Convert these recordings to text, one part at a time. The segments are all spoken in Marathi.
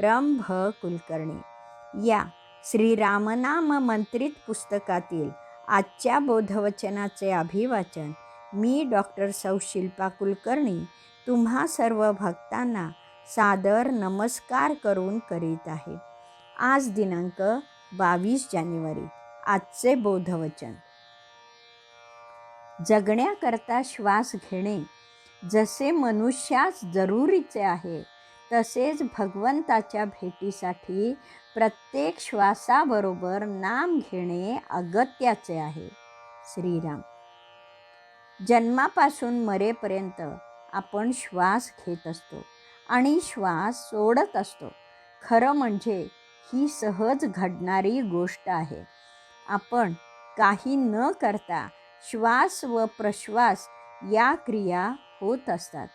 रंभ कुलकर्णी. या श्रीरामनाम मंत्रित पुस्तकातील आजच्या बोधवचनाचे अभिवाचन मी डॉक्टर सौ. शिल्पा कुलकर्णी तुम्हा सर्व भक्तांना सादर नमस्कार करून करीत आहे. आज दिनांक बावीस जानेवारी आजचे बोधवचन. जगण्याकरता श्वास घेणे जसे मनुष्यास जरुरीचे आहे तसेच भगवंताच्या भेटीसाठी प्रत्येक श्वासाबरोबर नाम घेणे अगत्याचे आहे. श्रीराम. जन्मापासून मरेपर्यंत आपण श्वास घेत असतो आणि श्वास सोडत असतो. खरं म्हणजे ही सहज घडणारी गोष्ट आहे. आपण काही न करता श्वास व प्रश्वास या क्रिया होत असतात.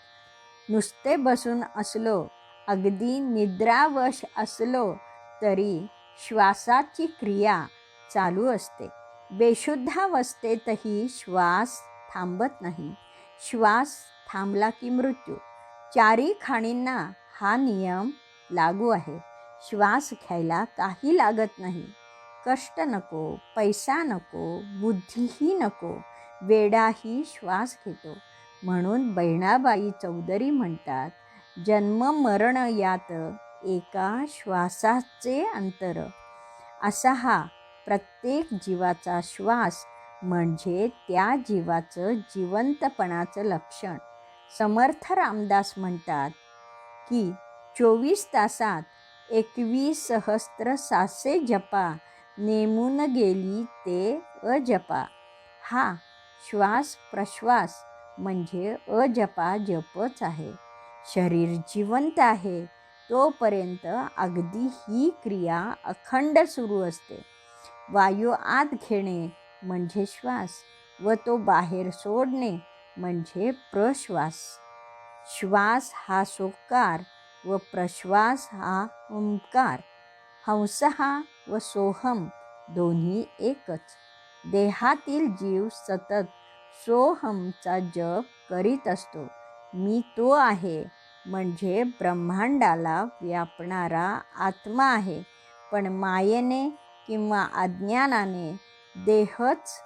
नुसते बसून असलो अगदी निद्रावश असलो तरी श्वासाची क्रिया चालू असते. बेशुद्धावस्थेतही श्वास थांबत नाही. श्वास थांबला की मृत्यू. चारी खाणींना हा नियम लागू आहे. श्वास घ्यायला काही लागत नाही. कष्ट नको पैसा नको बुद्धीही नको वेडाही श्वास घेतो. म्हणून बहिणाबाई चौधरी म्हणतात जन्म मरण यात एका श्वासाचे अंतर. असा हा प्रत्येक जीवाचा श्वास म्हणजे त्या जीवाचं जिवंतपणाचं लक्षण. समर्थ रामदास म्हणतात की चोवीस तासात एकवीस सहस्त्र सासे जपा नेमून गेली ते अजपा. हा श्वास प्रश्वास म्हणजे अजपा जपच आहे. शरीर जिवंत आहे तोपर्यंत अगदी ही क्रिया अखंड सुरू असते. वायू आत घेणे म्हणजे श्वास व तो बाहेर सोडणे म्हणजे प्रश्वास. श्वास हा सोकार व प्रश्वास हा ओंकार हंस हा व सोहम दोन्ही एकच. देहातील जीव सतत सोहमचा जप करीत असतो. मी तो आहे. म्हणजे ब्रह्मांडाला व्यापणारा आत्मा आहे. पण मायेने किंवा अज्ञानाने देहच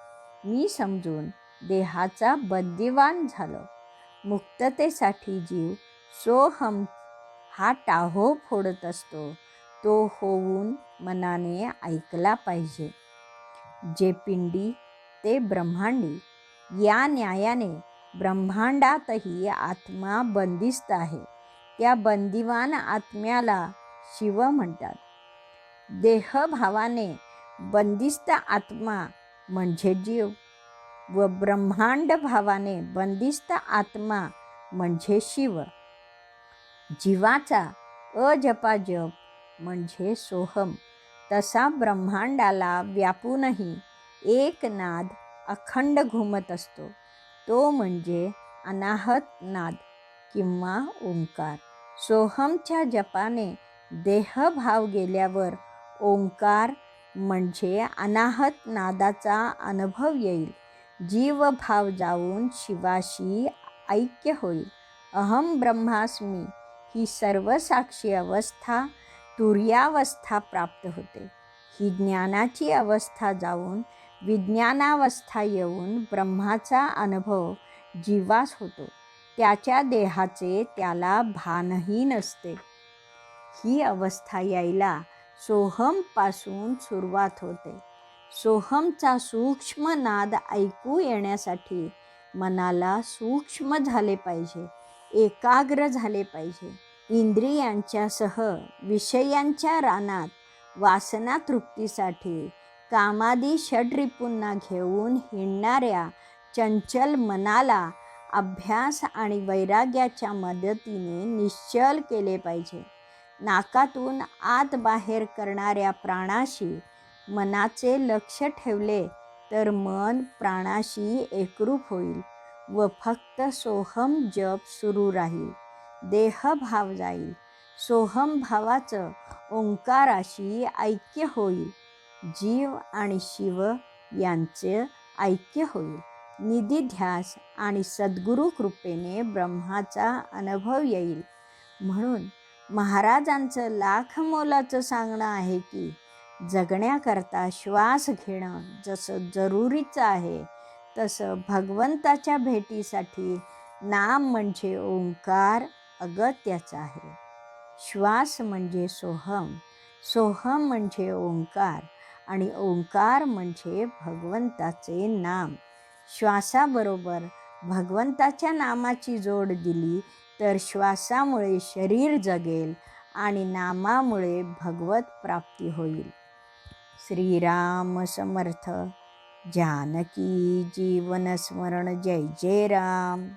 मी समजून देहाचा बंदिवान झालो. मुक्ततेसाठी जीव सोहम हा टाहो फोडत असतो. तो होऊन मनाने ऐकला पाहिजे. जे पिंडी ते ब्रह्मांडी. या न्यायाने ब्रह्मांडातही आत्मा बंदिस्त आहे. त्या बंदिवान आत्म्याला शिव म्हणतात. देहभावाने बंदिस्त आत्मा म्हणजे जीव व ब्रह्मांड भावाने बंदिस्त आत्मा म्हणजे शिव. जीवाचा अजपाजप म्हणजे सोहम. तसा ब्रह्मांडाला व्यापूनही एक नाद अखंड घुमत असतो. तो म्हणजे अनाहत नाद किंवा ओंकार. सोहमच्या जपाने देहभाव गेल्यावर ओंकार म्हणजे अनाहत नादाचा अनुभव येईल. जीवभाव जाऊन शिवाशी ऐक्य होईल. अहम ब्रह्मास्मी ही सर्वसाक्षी अवस्था तुर्यावस्था प्राप्त होते. ही ज्ञानाची अवस्था जाऊन विज्ञानावस्था येऊन ब्रह्माचा अनुभव जीवास होतो. त्याच्या देहाचे त्याला भानही नसते. ही अवस्था यायला सोहमपासून सुरुवात होते. सोहमचा सूक्ष्म नाद ऐकू येण्यासाठी मनाला सूक्ष्म झाले पाहिजे एकाग्र झाले पाहिजे. इंद्रियांच्यासह विषयांच्या रानात वासना तृप्तीसाठी कामादी षड्रिपूंना घेऊन हिंडणाऱ्या चंचल मनाला अभ्यास आणि वैराग्याच्या मदतीने निश्चल केले पाहिजे. नाकातून आत बाहेर करणाऱ्या प्राणाशी मनाचे लक्ष ठेवले तर मन प्राणाशी एकरूप होईल व फक्त सोहम जप सुरू राहील. देहभाव जाईल. सोहम भावाचं ओंकाराशी ऐक्य होईल. जीव आणि शिव यांचे ऐक्य होईल. निधिध्यास आणि सद्गुरू कृपेने ब्रह्माचा अनुभव येईल. म्हणून महाराजांचं लाख मोलाचं सांगणं आहे की जगण्याकरता श्वास घेणं जसं जरुरीचं आहे तसं भगवंताच्या भेटीसाठी नाम म्हणजे ओंकार अगत्याचा आहे. श्वास म्हणजे सोहम सोहम म्हणजे ओंकार. आणि ओंकार म्हणजे भगवंताचे नाम. श्वासाबरोबर भगवंताच्या नामाची जोड दिली तर श्वासामुळे शरीर जगेल आणि नामामुळे भगवत प्राप्ती होईल. श्रीराम समर्थ. जानकी जीवन स्मरण. जय जय राम.